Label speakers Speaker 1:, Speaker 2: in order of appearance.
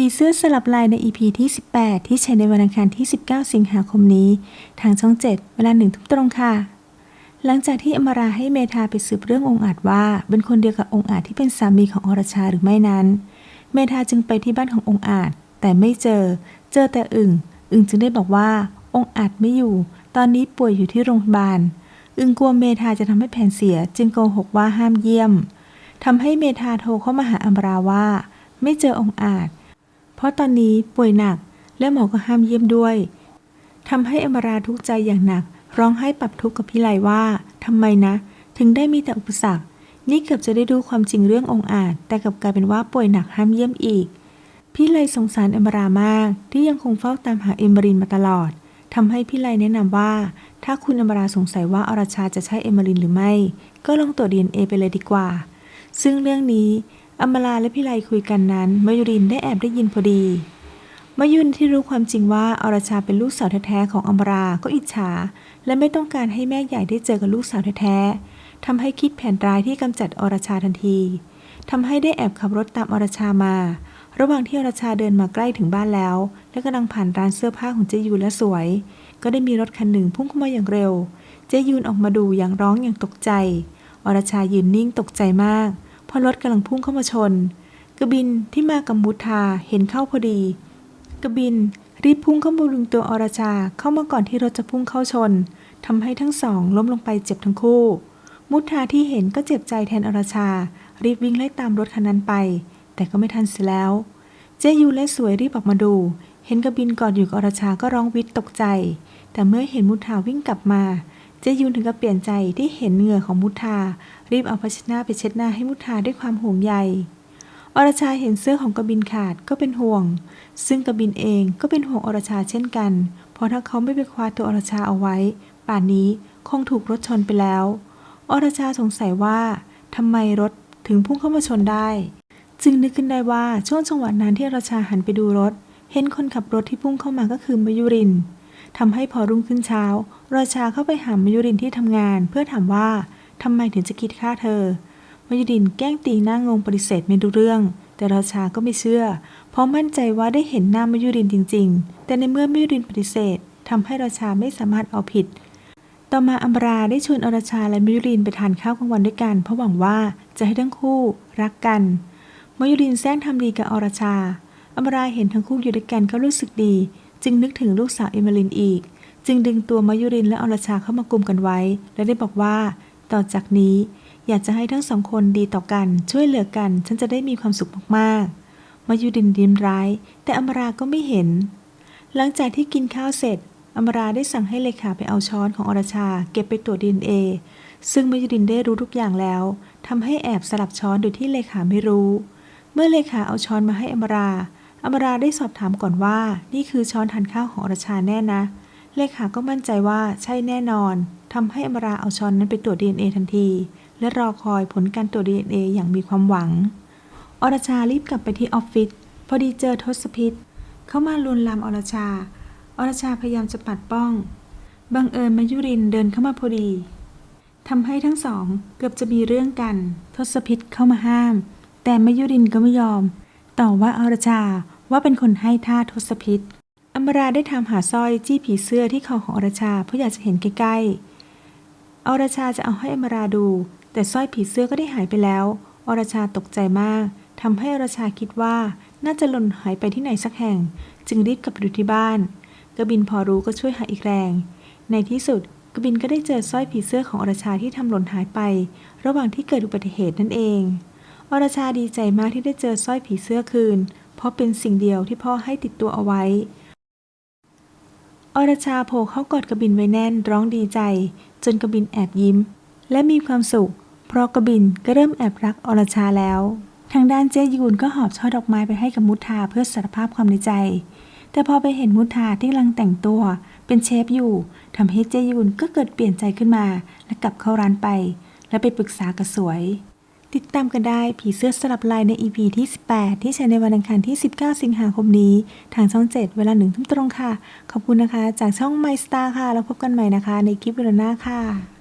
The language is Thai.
Speaker 1: ผีเสื้อสลับลายใน EP ที่ 18 ที่ใช้ในวันอังคารที่ 19 สิงหาคมนี้ ทางช่อง 7 เวลาหนึ่งทุ่มตรงค่ะ หลังจากที่อมราให้เมธาไปสืบเรื่ององค์อาจว่า เป็นคนเดียวกับองค์อาจที่เป็นสามีของอรชาหรือไม่นั้น เมธาจึงไปที่บ้านขององค์อาจ แต่ไม่เจอ เจอแต่อึ่ง อึ่งจึงได้บอกว่า องค์อาจไม่อยู่ ตอนนี้ป่วยอยู่ที่โรงพยาบาล อึ่งกลัวเมธาจะทำให้แผนเสีย จึงโกหกว่าห้ามเยี่ยมทำให้เมธาโทรเข้ามาหาอมราว่า ไม่เจอองค์อาจ เพราะตอนนี้ป่วยหนักและหมอก็ห้ามเยี่ยมด้วยทำให้อมราทุกข์ใจอย่างหนัก ร้องไห้ปรับทุกข์กับพี่ไลว่าทำไมนะ ถึงได้มีแต่อุปสรรค นี่เกือบจะได้รู้ความจริงเรื่ององค์อาจ แต่กลับกลายเป็นว่าป่วยหนักห้ามเยี่ยมอีก พี่ไลสงสารเอมรามาก ที่ยังคงเฝ้าตามหาเอมรินมาตลอดทำให้พี่ไลแนะนำว่า ถ้าคุณเอมราสงสัยว่าอรชาจะใช่เอมรินหรือไม่ ก็ลองตรวจดีเอ็นเอไปเลยดีกว่า ซึ่งเรื่องนี้ อมราและพี่ไลคุยกันนั้นมายุรินได้แอบได้ยินพอดีมายุนที่รู้ความจริงว่าอรชาเป็นลูกสาวแท้ๆของอมรา ก็อิจฉา และไม่ต้องการให้แม่ใหญ่ได้เจอกับลูกสาวแท้ๆทำให้คิดแผนร้ายที่กำจัดอรชาทันทีทำให้ได้แอบขับรถตามอรชามา ระหว่างที่อรชาเดินมาใกล้ถึงบ้านแล้ว และกำลังผ่านร้านเสื้อผ้าของเจยูนและสวย ก็ได้มีรถคันหนึ่งพุ่งเข้ามาอย่างเร็ว เจยูนออกมาดูอย่างร้องอย่างตกใจ อรชายืนนิ่งตกใจมาก พราะรถกำลังพุ่งเข้ามาชน กบินที่มากับมุทาเห็นเข้าพอดี กบินรีบพุ่งเข้ามาลุงตัวอรชาเข้ามาก่อนที่รถจะพุ่งเข้าชนทำให้ทั้งสองล้มลงไปเจ็บทั้งคู่ มุทาที่เห็นก็เจ็บใจแทนอรชา รีบวิ่งไล่ตามรถคันนั้นไป แต่ก็ไม่ทันเสียแล้ว เจยูและสวยรีบออกมาดู เห็นกบินกอดอยู่กับอรชาก็ร้องวิตตกใจ แต่เมื่อเห็นมุทาวิ่งกลับมา เจยูนถึงกับเปลี่ยนใจที่เห็นเหงื่อของมุทา รีบเอาภาชนะไปเช็ดหน้าให้มุทาด้วยความห่วงใย อรชาเห็นเสื้อของกบินขาดก็เป็นห่วง ซึ่งกบินเองก็เป็นห่วงอรชาเช่นกัน เพราะถ้าเขาไม่ไปคว้าตัวอรชาเอาไว้ ป่านนี้คงถูกรถชนไปแล้ว อรชาสงสัยว่าทำไมรถถึงพุ่งเข้ามาชนได้ จึงนึกขึ้นได้ว่าช่วงจังหวะนั้นที่อรชาหันไปดูรถ เห็นคนขับรถที่พุ่งเข้ามาก็คือมายุริน ทำให้พอรุ่งขึ้นเช้า ราชาเข้าไปหามายุรินที่ทำงาน เพื่อถามว่าทำไมถึงจะคิดฆ่าเธอมายุรินแกล้งตีหน้างงปฏิเสธไม่รู้เรื่อง แต่ราชาก็ไม่เชื่อ เพราะมั่นใจว่าได้เห็นหน้ามายุรินจริง ๆ แต่ในเมื่อมายุรินปฏิเสธทำให้ราชาไม่สามารถเอาผิด ต่อมาอัมราได้ชวนอรชาและมายุรินไปทานข้าวกลางวันด้วยกัน เพราะหวังว่าจะให้ทั้งคู่รักกันมายุรินแซงทำดีกับอรชาอัมราเห็นทั้งคู่อยู่ด้วยกันก็รู้สึกดี จึงนึกถึงลูกสาวเอมิลินอีก จึงดึงตัวมายุรินและอรชาเข้ามากลุ่มกันไว้ และได้บอกว่า ต่อจากนี้อยากจะให้ทั้งสองคนดีต่อกัน ช่วยเหลือกัน ฉันจะได้มีความสุขมากๆมายุรินดิมร้าย แต่อมราก็ไม่เห็น หลังจากที่กินข้าวเสร็จ อมราได้สั่งให้เลขาไปเอาช้อนของอรชา เก็บไปตรวจดีเอซึ่งมายุรินได้รู้ทุกอย่างแล้วทำให้แอบสลับช้อนโดยที่เลขาไม่รู้ เมื่อเลขาเอาช้อนมาให้อมรา อมราได้สอบถามก่อนว่า นี่คือช้อนทานข้าวของอรชาแน่นะ เลขาก็มั่นใจว่าใช่แน่นอนทำให้อมราเอาช้อนนั้นไปตรวจ DNA ทันที และรอคอยผลการตรวจ DNA อย่างมีความหวัง อรชารีบกลับไปที่ออฟฟิศพอดีเจอทศพิษเข้ามาลวนลามอรชา อรชาพยายามจะปัดป้อง บังเอิญมายุรินเดินเข้ามาพอดีทำให้ทั้งสองเกือบจะมีเรื่องกัน ทศพิษเข้ามาห้าม แต่มายุรินก็ไม่ยอม ต่อว่าอรชาว่าเป็นคนให้ท่าทศพิษอมราได้ถามหาสร้อยจี้ผีเสื้อที่คอของอรชาเพราะอยากจะเห็นใกล้ๆอรชาจะเอาให้อมราดู แต่สร้อยผีเสื้อก็ได้หายไปแล้ว อรชาตกใจมากทำให้อรชาคิดว่าน่าจะหล่นหายไปที่ไหนสักแห่ง จึงรีบกลับไปดูที่บ้านกบินพอรู้ก็ช่วยหาอีกแรง ในที่สุดกบินก็ได้เจอสร้อยผีเสื้อของอรชาที่ทำหล่นหายไป ระหว่างที่เกิดอุบัติเหตุนั่นเอง อรชาดีใจมากที่ได้เจอสร้อยผีเสื้อคืน เพราะเป็นสิ่งเดียวที่พ่อให้ติดตัวเอาไว้ อรชาโผล่เข้ากอดกบินไว้แน่นร้องดีใจ จนกบินแอบยิ้ม และมีความสุข เพราะกบินก็เริ่มแอบรักอรชาแล้ว ทางด้านเจยูนก็หอบช่อดอกไม้ไปให้กับมุทาเพื่อสารภาพความในใจ แต่พอไปเห็นมุทาที่กำลังแต่งตัวเป็นเชฟอยู่ทำให้เจยูนก็เกิดเปลี่ยนใจขึ้นมา และกลับเข้าร้านไป และไปปรึกษากับสวย ติดตามกันได้ผีเสื้อสลับลายใน EP ที่ 18 ที่ใช้ในวันอังคารที่ 19 สิงหาคมนี้ ทางช่อง 7 เวลาหนึ่งทุ่มตรงค่ะ ขอบคุณนะคะ จากช่อง My Star ค่ะ แล้วพบกันใหม่นะคะ ในคลิปวิดีโอหน้าค่ะ